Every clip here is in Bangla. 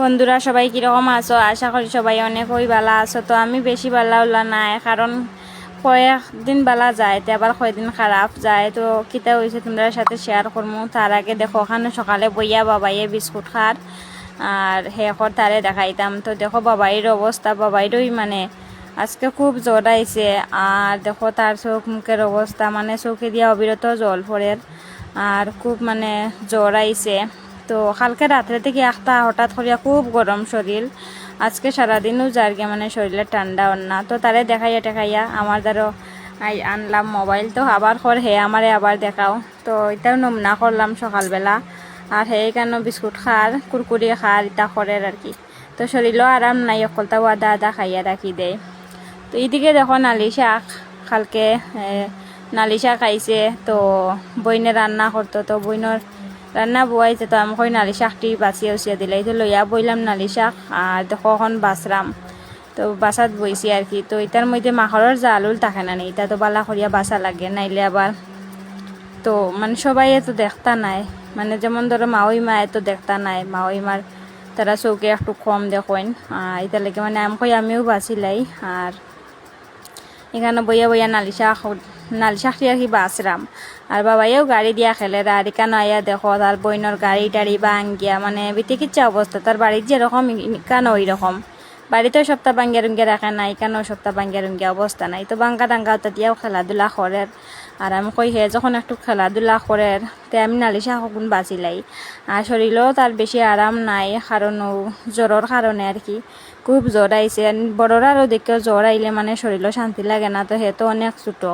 বন্ধুরা, সবাই কীরকম আছো? আশা করি সবাই অনেক ওই ভালো আছো। তো আমি বেশি ভালো হলা নাই, কারণ কয়েকদিন বেলা যায়, তো আবার কয়েকদিন খারাপ যায়। তো কিতা হয়েছে তোমরা সাথে শেয়ার করব তার আগে দেখো, ওখানে সকালে বইয়া বাবাইয়ে বিস্কুট খার, আর শেষর তারে দেখাইতাম। তো দেখো, বাবাইয়ের অবস্থা, বাবাইরই মানে আজকে খুব জ্বর আইছে। আর দেখো, তার চোখ মুখের অবস্থা মানে চোখে দিয়া অবিরত জল পড়ে আর খুব মানে জ্বর আইছে। তো কালকে রাত্রে থেকে একটা হঠাৎ করিয়া খুব গরম শরীর। আজকে সারাদিনও যারগে মানে শরীরে ঠান্ডা না তো তারে দেখাইয়া টেখাইয়া আমার দ্বারা আই আনলাম মোবাইল। তো আবার কর হে আমারে আবার দেখাও। তো এটাও নমুনা করলাম সকালবেলা। আর হে কেন বিস্কুট খার, কুরকুরি খার ইটা করে আর কি। তো শরীরও আরাম নাই অকলটাও আদা আদা খাইয়া রাখি দেয় তো এইদিকে দেখো নালি শাক। কালকে নালি শাক খাইছে তো বইনে রান্না করতো। তো বইনের রান্না বয়াইছে তো আমি নালি শাকটি বাঁচিয়ে উচিয়ে দিলে। তো লইয়া বইলাম নালি শাক আর দেখো এখন বাসরাম তো বাসাত বইছি আর কি। তো এটার মধ্যে মাখরের জালুল থাকে না নি এটা তো বালা করিয়া বাসা লাগে, নাইলে আবার তো মানে সবাই এত দেখতা নাই। মানে যেমন ধরো মাওই মা এত দেখতা নাই। মাওই মার তারা চৌকে একটু কম দেখেন। এটা লাগে মানে আমি কই আমিও বাঁচিলাই। আর এখানে বইয়া বইয়া নালিশা নালিশা আর কি বাসরাম আর বাবাইও গাড়ি দিয়া খেলে আর এখানে আইয়া দেখো তার বইনের গাড়ি টাড়ি ভাঙ্গিয়া মানে বিতিকিচ্ছা অবস্থা তার বাড়ির যেরকম এখানে ওই রকম বাড়িতেও সপ্তাহ বাঙ্গিয়া রুঙ্গিয়া রাখে না এখানেও সপ্তাহ বাঙ্গিয়া রুঙ্গিয়া অবস্থা নাই। তো বাঙ্গা ডাঙ্গা দিয়াও খেলাধুলা করে আর আমি কই হে যখন একটু খেলাধুলা করে তে আমি নালিশা হকুন বাঁচিলাই আর শরীরেও তার বেশি আরাম নাই কারণ জ্বরের কারণে আর কি। খুব জ্বর আইছে আর বড়রারও দেখেও জ্বর আইলে মানে শরীরও শান্তি লাগে না, তো হে তো অনেক ছোটো।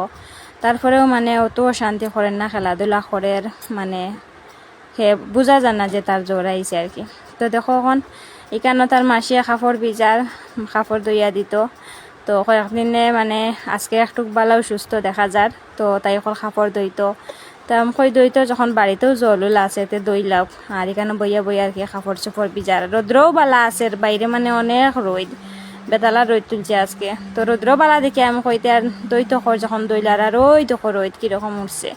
তারপরেও মানে অত শান্তি করেন না, খেলাধুলা করে মানে হে বোঝা যায় না যে তার জ্বর আইছে আর কি। তো দেখো এখন এখানে তার মাসিয়া কাপড় ভিজার কাপড় দইয়া দিত। তো কয়েকদিনে মানে আজকে একটু বালাও সুস্থ দেখা যার তো তাই এখন কাপড় দইতো তা কই দইতো যখন বাড়িতেও জলুল আছে, তে দইলাও আর এখানে বইয়া বইয়া আর কি কাপড় চোপড় ভিজার রৌদ্রও বালা আছে বাইরে মানে অনেক রোদ বেতালা রোদ তুলছে আজকে। তো রৌদ্র বালা দেখে আমি কইতে আর দই কর যখন দইলার আর ওই তো রোদ কীরকম উঠছে।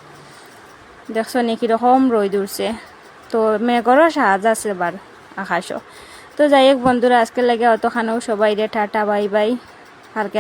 দেখছ নি কীরকম রোদ উঠছে। তো মেঘরও সাহায্য আছে এবার আকাশও তো যাই হোক বন্ধুরা আজকে লাগে অতখানেও সবাই রে টাটা বাই বাই। কালকে